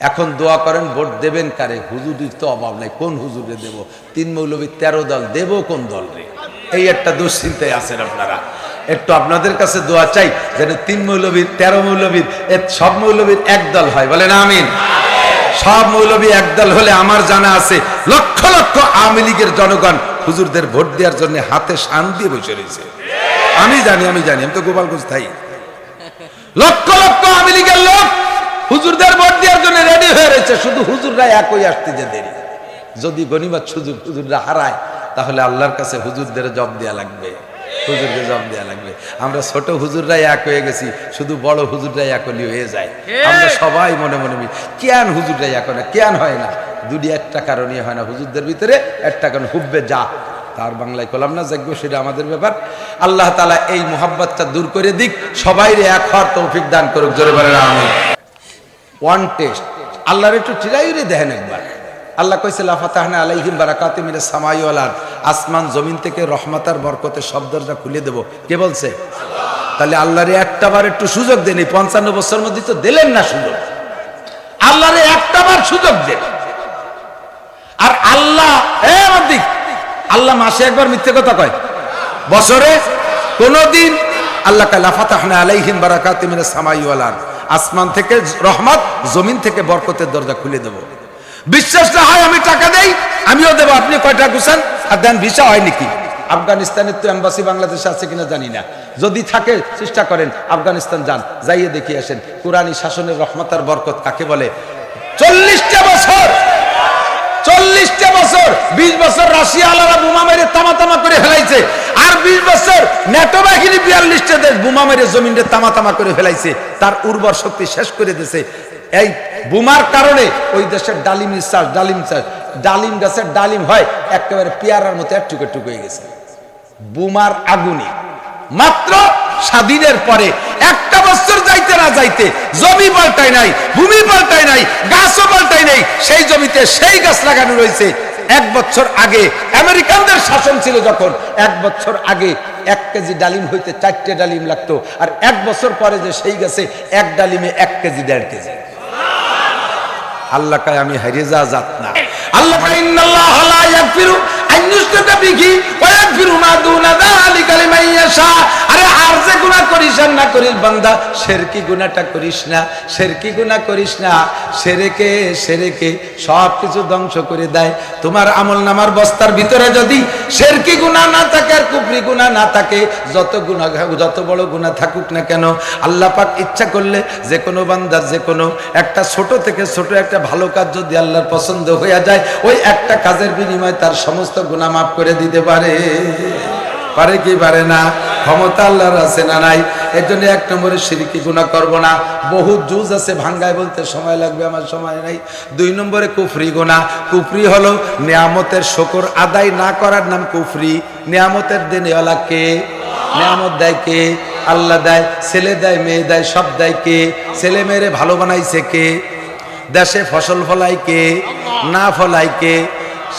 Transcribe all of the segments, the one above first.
এখন দোয়া করেন, ভোট দেবেন কারে? হুজুরির তো অভাব নাই, কোন হুজুরে দেব? তিন মৌলবীর তেরো দল, দেব কোন দল রে? এই একটা দুশ্চিন্তায় আছেন আপনারা। একটু আপনাদের কাছে দোয়া চাই, যেন তিন মৌলবীর তেরো মৌলবীর সব মৌলবীর এক দল হয়। বলেন আমিন। সব মৌলবী একদল হলে আমার জানা আছে, লক্ষ লক্ষ আওয়ামী লীগের জনগণ হুজুরদের ভোট দেওয়ার জন্য হাতে শান দিয়ে বসে রয়েছে। আমি জানি আমি জানি, আমি তো গোপালগঞ্জ থাই। লক্ষ লক্ষ আওয়ামী লীগের লোক হুজুরদের ভোট দেওয়ার জন্য রেডি হয়ে রয়েছে। শুধু হুজুররা একই আসতে যে দেরি। যদি গনিমত সুযোগ হুজুররা হারায় তাহলে আল্লাহর কাছে হুজুরদের জব দেওয়া লাগবে। হুজুরকে জব দেওয়া লাগবে। আমরা ছোট হুজুররাই এক হয়ে গেছি শুধু বড় হুজুররাই একলি হয়ে যায়। আমরা সবাই মনে মনে কেন হুজুররাই এক না কেন হয় না। দুটি একটা কারণই হয় না। হুজুরদের ভিতরে একটা কারণ হুব্বে যা। তার বাংলায় কলাম না যাগ্য সেটা আমাদের ব্যাপার। আল্লাহ তালা এই মোহাব্বতটা দূর করে দিক। সবাই এক হওয়ার তৌফিক দান করুক। জোরে বলে আমি ওয়ান টেস্ট আল্লাহর একটু চিরাইরে দেখেন একবার। আল্লাহ কইছে লাফাতাহনা আলাইহিম বারাকাতি সামাইওয়ালার আসমান জমিন থেকে রহমাতার বরকতের শব্দটা খুলে দেব। কে বলছে? তাহলে আল্লাহরে একটা বার একটু সুযোগ দেন, এই পঞ্চান্ন বছর মধ্যে তো দিলেন না সুযোগ। আল্লাহরে একটা বার সুযোগ দেন। আর আল্লাহ আল্লাহ মাসে একবার মিথ্যে কথা কয়। বছরে কোনদিন আল্লাহ কালা ফাতাহনা আলাইহিম বারাকাতি সামাইওয়ালার আসমান থেকে রহমত, জমিন থেকে বরকতের দরজা খুলে দেব। বিশ্বাস না হয় আমি টাকা দেই, আমিও দেবো। আপনি কয়টা গুছান? আর দেন, ভিসা হয় নাকি? আফগানিস্তানের তো এম্বাসি বাংলাদেশে আছে কিনা জানি না। যদি থাকে, চেষ্টা করেন, আফগানিস্তান যান। যাইয়ে দেখি আসেন। কোরআনী শাসনের রহমতার বরকত কাকে বলে? চল্লিশটা বছর চল্লিশটা বছর, বিশ বছর রাশিয়া আলারা বোমা মেরে তামা তামা করে ফেলাইছে। আর বিশ বছর নেটো বাহিনী বিয়াল্লিশটা দেশ বোমা মেরে জমিনে তামা তামা করে ফেলাইছে। তার উর্বর শক্তি শেষ করে দিয়েছে। এই বোমার কারণে ওই দেশের ডালিম চাষ ডালিম চাষ, ডালিম গাছের ডালিম হয়, একেবারে পেয়ারার মতো একটুকু একটুকু হয়ে গেছে। বোমার আগুনে। মাত্র স্বাধীনের পরে একটা বছর যাইতে না যাইতে, জমি পাল্টাই নাই, ভূমি পাল্টাই নাই, গাছও পাল্টাই নাই, সেই জমিতে সেই গাছ লাগানো রয়েছে। এক বছর আগে আমেরিকানদের শাসন ছিল যখন, এক বছর আগে এক কেজি ডালিম হইতে চারটে ডালিম লাগতো, আর এক বছর পরে যে সেই গাছে এক ডালিমে এক কেজি, দেড় কেজি। আল্লাহ কায়, আমি হারিয়ে যা যাত না। আল্লাহ করিস না করিস বান্দা শিরকি গুনাহটা করিস না শিরকি গুনাহ করিস না? শিরকে শিরকে সব কিছু ধ্বংস করে দেয়। তোমার আমল নামার বস্তার ভিতরে যদি শিরকি গুনাহ না থাকে আর কুফরি গুনাহ না থাকে, যত গুনাহ যত বড় গুনাহ থাকুক না কেন, আল্লাহ পাক ইচ্ছা করলে যে কোনো বান্দার যে কোনো, একটা ছোট থেকে ছোট একটা ভালো কাজ যদি আল্লাহর পছন্দ হয়ে যায়, ওই একটা কাজের বিনিময়ে তার সমস্ত গুনাহ মাফ করে দিতে পারে। পারে কি পারে না? ক্ষমতা আল্লাহর আছে না নাই? এর জন্য এক নম্বরে সিরিকি গুণা করব না। বহু জুজ আছে, ভাঙ্গায় বলতে সময় লাগবে, আমার সময় নাই। দুই নম্বরে কুফরি গুণা কুফরি হলো নিয়ামতের শকর আদায় না করার নাম কুফরি। নিয়ামতের দিন কে? নিয়ামত দেয় কে? আল্লাহ দেয়। ছেলে দেয়, মেয়ে দেয়, সব দেয় কে? ছেলে মেয়েরে ভালো বানাইছে কে? দেশে ফসল ফলাই কে? না ফলাই কে?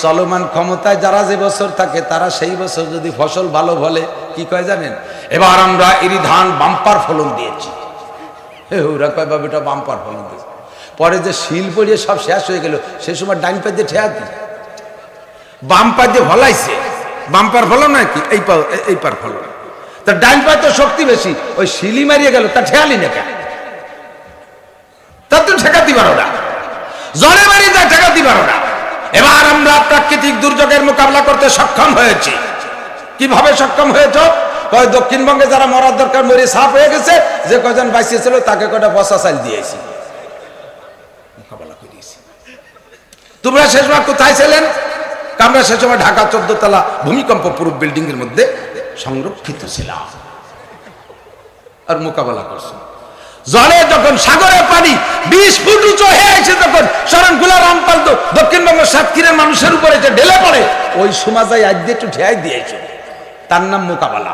চলমান ক্ষমতায় যারা যে বছর থাকে, তারা সেই বছর যদি ফসল ভালো ফলে কি কয় জানেন? এবার আমরা এরি ধান বাম্পার ফলন দিয়েছি। ওরা কয়, বাবা, এটা বাম্পার ফলন দিয়েছে। পরে যে শিল পড়িয়ে সব শেষ হয়ে গেল, সে সময় ডাইন পায়ে ঠেয়া দিই বাম্পার যে ফলাইছে বাম্পার ফলন নয় কি? এই পা- এই- পার ফলন। তা ডাইন পায়ে তো শক্তি বেশি, ওই শিলি মারিয়ে গেল, তা ঠেয়ালি না কেন? তা তো ঠেকাতে পারো না জলে মারি যা ঠেকাতে পারো না এবার আমরা প্রাকৃতিক দুর্যোগের মোকাবিলা করতে সক্ষম হয়েছি। কীভাবে সক্ষম হয়েছ? কয়, দক্ষিণবঙ্গে যারা মরার দরকার, মরে সাফ হয়ে গেছে। যে কজন বাঁচিয়েছিল তাকে কটা বসা চাল দিয়েছি। তোমরা সে সময় কোথায় ছিলেন? আমরা সে সময় ঢাকা চোদ্দ তলা ভূমিকম্প পুরো বিল্ডিং এর মধ্যে সংরক্ষিত ছিলাম। আর মোকাবেলা করছ। জলে যখন সাগরের পানি বিশ ফুট উঁচু হয়ে আসে তখনগুলা রামপাল দক্ষিণবঙ্গ সাতক্ষীরের মানুষের উপরে যে ঢেলে পড়ে, ওই সমাজায় আজ দিয়ে একটু ঠেয়াই দিয়েছে। তার নাম মোকাবেলা।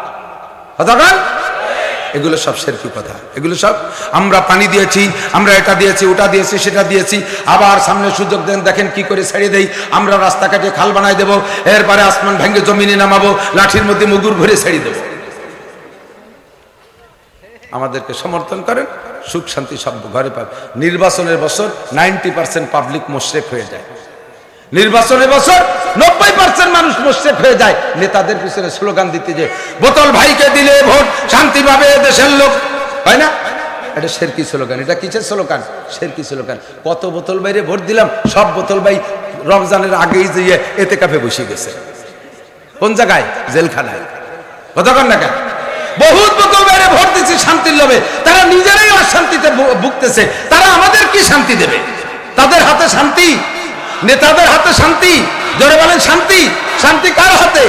এগুলো সব শেরকি কথা। এগুলো সব আমরা পানি দিয়েছি, আমরা এটা দিয়েছি, ওটা দিয়েছি, সেটা দিয়েছি। আবার সামনে সুযোগ দেন, দেখেন কি করে ছেড়ে দেই। আমরা রাস্তা কাটে খাল বানাই দেবো, এরপরে আসমান ভেঙে জমিনে নামাবো, লাঠির মধ্যে মুগুর ভরে ছেড়ে দেবো। আমাদেরকে সমর্থন করেন, সুখ শান্তি সব ঘরে পাবে। নির্বাচনের বছর নাইনটি পার্সেন্ট পাবলিক মোশরেক হয়ে যায়। নির্বাচনের বছর নব্বই পার্সেন্ট মানুষ মোশরেক হয়ে যায়। নেতাদের পিছনে স্লোগান দিতে যে, বোতল ভাইকে দিলে ভোট, শান্তি পাবে দেশের লোক। হয় না? এটা শেরকি স্লোগান। এটা কিসের স্লোগান? Cherki slogan. কত বোতল বাইরে ভোট দিলাম, সব বোতল ভাই রমজানের আগেই যে এতে কাপে বসে গেছে। কোন জায়গায়? জেলখানায়। কতক্ষণ না কেন? বহুত বোতল বাইরে ভোট দিচ্ছি শান্তির লোভে। তারা নিজেরাই অশান্তিতে ভুগতেছে। তারা আমাদের কি শান্তি দেবে? তাদের হাতে শান্তি? নেতাদের হাতে শান্তি, জোরে বলেন শান্তি শান্তি কার হাতে?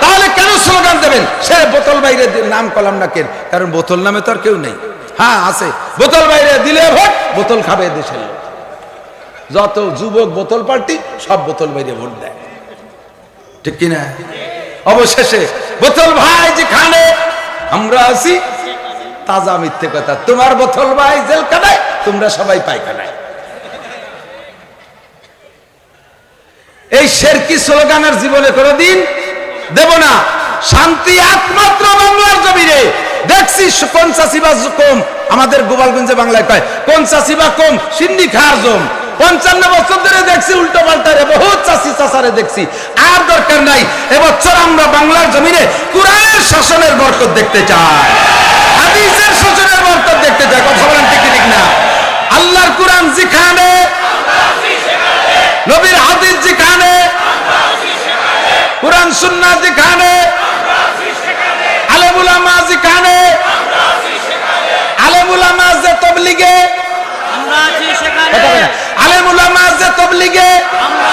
তাহলে কেন স্লোগান দেবেন? সে বোতল বাইরে নাম কলাম না কেন? কারণ বোতল নামে তো আর কেউ নেই। হ্যাঁ আছে। বোতল বাইরে দিলে ভোট, বোতল খাবে দেশের যত যুবক বোতল পার্টি সব বোতল বাইরে ভোট দেয়। ঠিক কিনা? অবশেষে বোতল ভাই যেখানে, আমরা আছি, তাজা মিথ্যে কথা। তোমার বোতল ভাই জেল জেলখানায়, তোমরা সবাই পায়খানায়। এই শেরকি স্লোগানের জীবনে কোনোদিন দেব না। শান্তি একমাত্র বাংলার জমিনে। দেখছি কোন চাষিবা কম আমাদের গোপালগঞ্জে বাংলায় কয়, কোন চাষিবা কম সিন্নি খার জম। পঞ্চান্ন বছর ধরে দেখছি উল্টো পাল্টারে বহুত চাষি চাষারে দেখছি। আর দরকার নাই। এবছর আমরা বাংলার জমিনে কোরআনের শাসনের বরকত দেখতে চাই। হাদিসের শাসনের বরকত দেখতে চাই। কথা বলেন ঠিক না? আল্লাহর কোরআন যেখানে নবীর হাদিস যেখানে কোরআন সুন্না যেখানে আলেমুলামা যেখানে আলেমুলামা যে তবলিগে আলেমুলামা যে তবলিগে আমরা